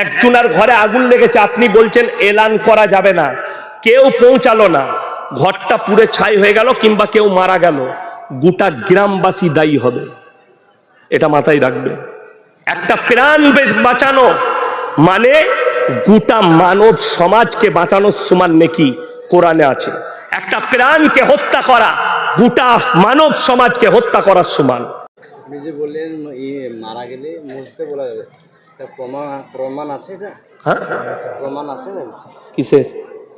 একজনের ঘরে আগুন লেগেছে, আপনি বলছেন এলান করা যাবে না। কেউ পৌঁছালো না। ঘরটা পুরে ছাই হয়ে গেল কিংবা কেউ মারা গেল। গোটা গ্রামবাসী দায়ী হবে। এটা মাথায় রাখবে। একটা প্রাণ বেশ বাঁচানো। মানে গোটা মানব সমাজকে বাঁচানোর সমান নেকি কোরআনে আছে। একটা প্রাণকে হত্যা করা, গোটা মানব সমাজকে হত্যা করার সমান। বললেন মারা গেলে মসজিদে বলা যাবে। প্রমাণ প্রমাণ আছে এটা? হ্যাঁ? প্রমাণ আছে কিসের?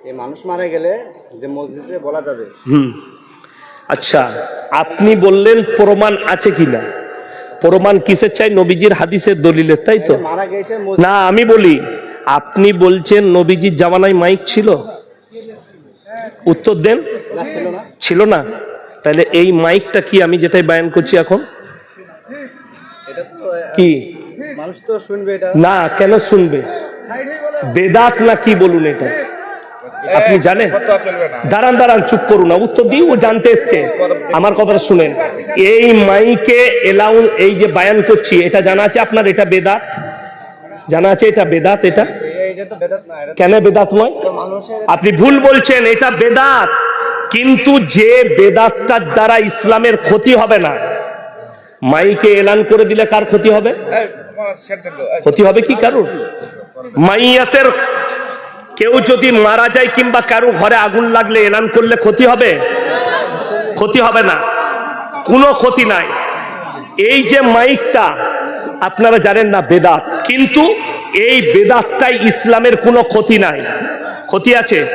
এই মানুষ মারা গেলে যে মসজিদে বলা যাবে। হুম। আচ্ছা আপনি বললেন প্রমাণ আছে কিনা? প্রমাণ কিসের চাই? নবীজির হাদিসের দলিলের তাই তো? মারা গেছে না আমি বলি আপনি বলছেন নবীজির জামানায় মাইক ছিল? উত্তর দেন। ছিল না। ছিল না? তাহলে এই মাইকটা কি আমি যেটাই বায়ান করছি এখন? এটা কি? মানুষ তো শুনবে এটা। না কেন শুনবে? বেদাত না কি বলুন এটা? আপনি জানেন? দাঁড়ান দাঁড়ান চুপ করুন না। উত্তর দিই ও জানতে এসছে। আমার কথাটা শুনেন। এই মাইকে এলাউন এই যে বায়ান করছি এটা জানা আছে আপনার? এটা বেদাত? জানা আছে এটা বেদাত? এটা? এটা তো বেদাত না এটা কেন বেদাত নয়? আপনি ভুল বলছেন এটা বেদাত। কিন্তু যে বেদাতটার দ্বারা ইসলামের ক্ষতি হবে না মাইকে এলান করে দিলে কার ক্ষতি হবে? ক্ষতি হবে কি কারোর? মাইয়াতের কেউ যদি মারা যায় কিংবা কারও ঘরে আগুন লাগলে এলান করলে ক্ষতি হবে? ক্ষতি হবে না। কোনো ক্ষতি নাই। এই যে মাইকটা, আপনারা জানেন না বেদাত। কিন্তু এই বেদাতটাই ইসলামের কোনো ক্ষতি নাই। ক্ষতি আছে?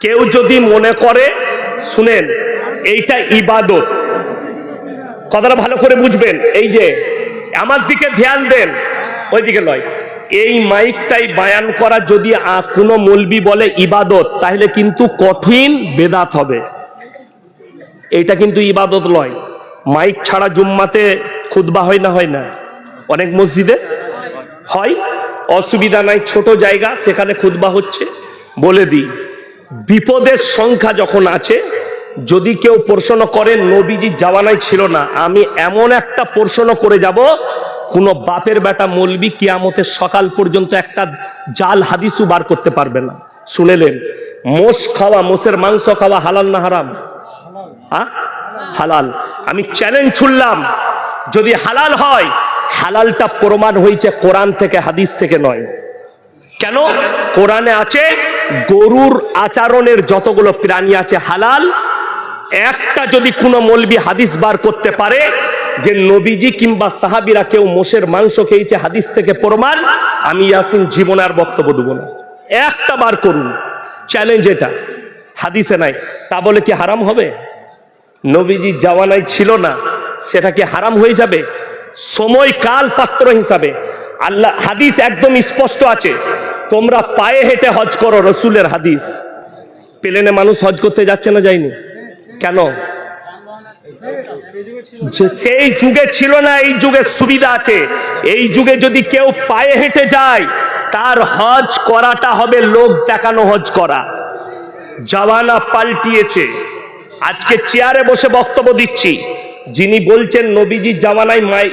কেউ যদি মনে করে, শুনেন, এইটা ইবাদত। কথাটা ভালো করে বুঝবেন। এই যে, আমার দিকে ধ্যান দেন ওইদিকে নয়। এই মাইকটাই বায়ান করা যদি কোনো মলবি বলে ইবাদত, তাহলে কিন্তু কঠিন বেদাত হবে। এইটা কিন্তু ইবাদত নয়। মাইক ছাড়া জুম্মাতে খুতবা হয় না হয় না। অনেক মসজিদে হয়। অসুবিধা নাই, ছোট জায়গা, সেখানে খুতবা হচ্ছে। বলে দিই, বিপদের সংখ্যা যখন আছে যদি কেউ প্রশ্ন করে, নবীজি জাওয়ানায় ছিল না, আমি এমন একটা প্রশ্ন করে যাব, কোন বাপের বেটা মলবি কিয়ামতের সকাল পর্যন্ত একটা জাল হাদিসু বার করতে পারবে না। শুনেলেন, মোষ খাওয়া, মোষের মাংস খাওয়া হালাল না হারাম? হালাল। আমি চ্যালেঞ্জ ছুড়লাম যদি হালাল হয়, হালালটা প্রমাণ হয়েছে কোরআন থেকে, হাদিস থেকে নয়। কেন? কোরআনে আছে, গরুর আচরণের যতগুলো প্রাণী আছে, হালাল একটা যদি কোনো মলবি হাদিস বার করতে পারে যে নবীজি কিংবা সাহাবিরা কেউ মোষের মাংস খেয়েছে, হাদিস থেকে প্রমাণ, আমি ইয়াসিন জীবনে আর বক্তব্য দেবো না। একটা বার করুন। চ্যালেঞ্জ এটা। হাদিসে নাই। তা বলে কি হারাম হবে? নবীজি জাওয়ানায় ছিল না। সেটা কি হারাম হয়ে যাবে? সময় কাল পাত্র হিসাবে। আল্লাহ, হাদিস একদম স্পষ্ট আছে। তোমরা পায়ে হেঁটে হজ করো রসুলের হাদিস। প্লেনে মানুষ হজ করতে যাচ্ছে না যায়নি? কেন? সেই যুগে ছিল না, এই যুগে সুবিধা আছে। এই যুগে যদি কেউ পায়ে হেঁটে যায়, তার হজ করাটা হবে লোক দেখানো হজ করা। জাওয়ানা পাল্টিয়েছে। আজকে চেয়ারে বসে বক্তব্য দিচ্ছি। যিনি বলছেন নবীজির জামানায় মাই,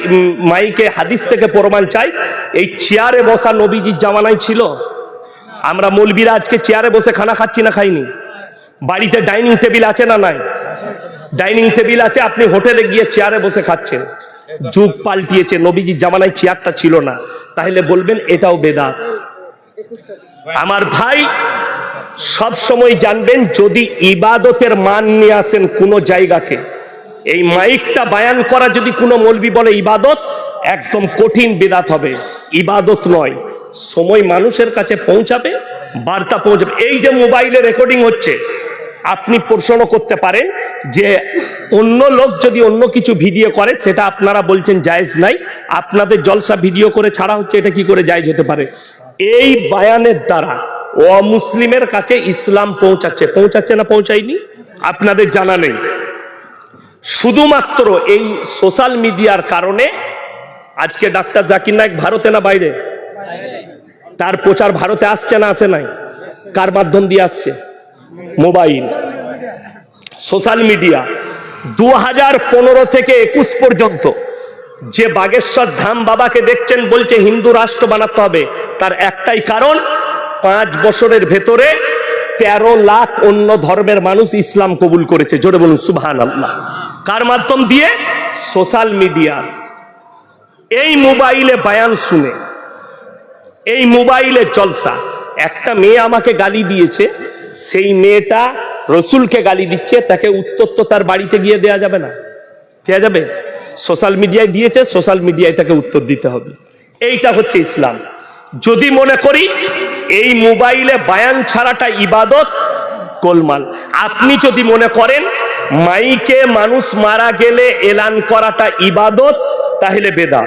মাইকে হাদিস থেকে প্রমাণ চাই, এই চেয়ারে বসা নবীজির জামানায় ছিল। আমরা মৌলবীরা আজকে চেয়ারে বসে খানা খাচ্ছি না খাইনি। বাড়িতে ডাইনিং টেবিল আছে না নাই? ডাইনিং টেবিল আছে, আপনি হোটেলে গিয়ে চেয়ারে বসে খাচ্ছেন। যুগ পাল্টিয়েছে নবীজির জামানায় চেয়ারটা ছিল না। তাহলে বলবেন, এটাও বেদাত। আমার ভাই সব সময় জানবেন, যদি ইবাদতের মান নিয়ে আসেন কোনো জায়গাকে, এই মাইকটা বায়ান করা যদি কোনো মলবি বলে ইবাদত, একদম কঠিন বেদাত হবে। ইবাদত নয়, সময় মানুষের কাছে পৌঁছাবে, বার্তা পৌঁছাবে। এই যে মোবাইলে রেকর্ডিং হচ্ছে আপনি প্রশ্ন করতে পারেন যে অন্য লোক যদি অন্য কিছু ভিডিও করে, সেটা আপনারা বলছেন জায়েজ নাই। আপনাদের জলসা ভিডিও করে ছাড়া হচ্ছে, এটা কি করে জায়েজ হতে পারে? এই বায়ানের দ্বারা অমুসলিমের কাছে ইসলাম পৌঁছাচ্ছে। পৌঁছাচ্ছে না পৌঁছায়নি? আপনাদের জানা নেই। শুধুমাত্র এই সোশ্যাল মিডিয়ার কারণে আজকে ডাক্তার জাকির নায়ক ভারতে না বাইরে? তার প্রচার ভারতে আসছে না, আসে নাই? কার মাধ্যম দিয়ে আসছে? মোবাইল, সোশ্যাল মিডিয়া দু হাজার পনেরো থেকে একুশ পর্যন্ত যে বাগেশ্বর ধাম বাবাকে দেখছেন বলছে হিন্দু রাষ্ট্র বানাতে হবে, তার একটাই কারণ, পাঁচ বছরের ভেতরে তেরো লাখ অন্য ধর্মের মানুষ ইসলাম কবুল করেছে। জোরে বলুন সুবহান আল্লাহ কার মাধ্যম দিয়ে? Social media. এই মোবাইলে বায়ান শুনে, এই মোবাইলে জলসা। একটা মেয়ে আমাকে গালি দিয়েছে সেই মেয়েটা রসুলকে গালি দিচ্ছে, তাকে উত্তর তো তার বাড়িতে গিয়ে দেয়া যাবে না। দেয়া যাবে? সোশ্যাল মিডিয়ায় দিয়েছে, সোশ্যাল মিডিয়ায় তাকে উত্তর দিতে হবে। এইটা হচ্ছে ইসলাম। যদি মনে করি, এই মোবাইলে বায়ান ছাড়াটা ইবাদত, গোলমাল। আপনি যদি মনে করেন, মাইকে মানুষ মারা গেলে এলান করাটা ইবাদত, তাহলে বেদা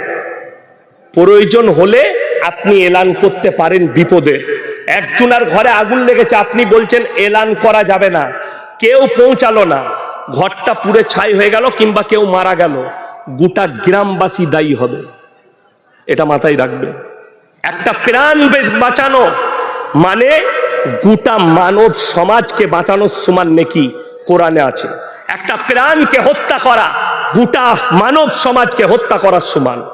প্রয়োজন হলে আপনি এলান করতে পারেন বিপদে। একজনের ঘরে আগুন লেগেছে, আপনি বলছেন এলান করা যাবে না। কেউ পৌঁছালো না। ঘরটা পুরে ছাই হয়ে গেল কিংবা কেউ মারা গেল। গোটা গ্রামবাসী দায়ী হবে। এটা মাথায় রাখবে। একটা প্রাণ বেশ বাঁচানো। মানে গোটা মানব সমাজকে বাঁচানোর সমান নেকি কোরআনে আছে। একটা প্রাণকে হত্যা করা। গোটা মানব সমাজকে হত্যা করার সমান।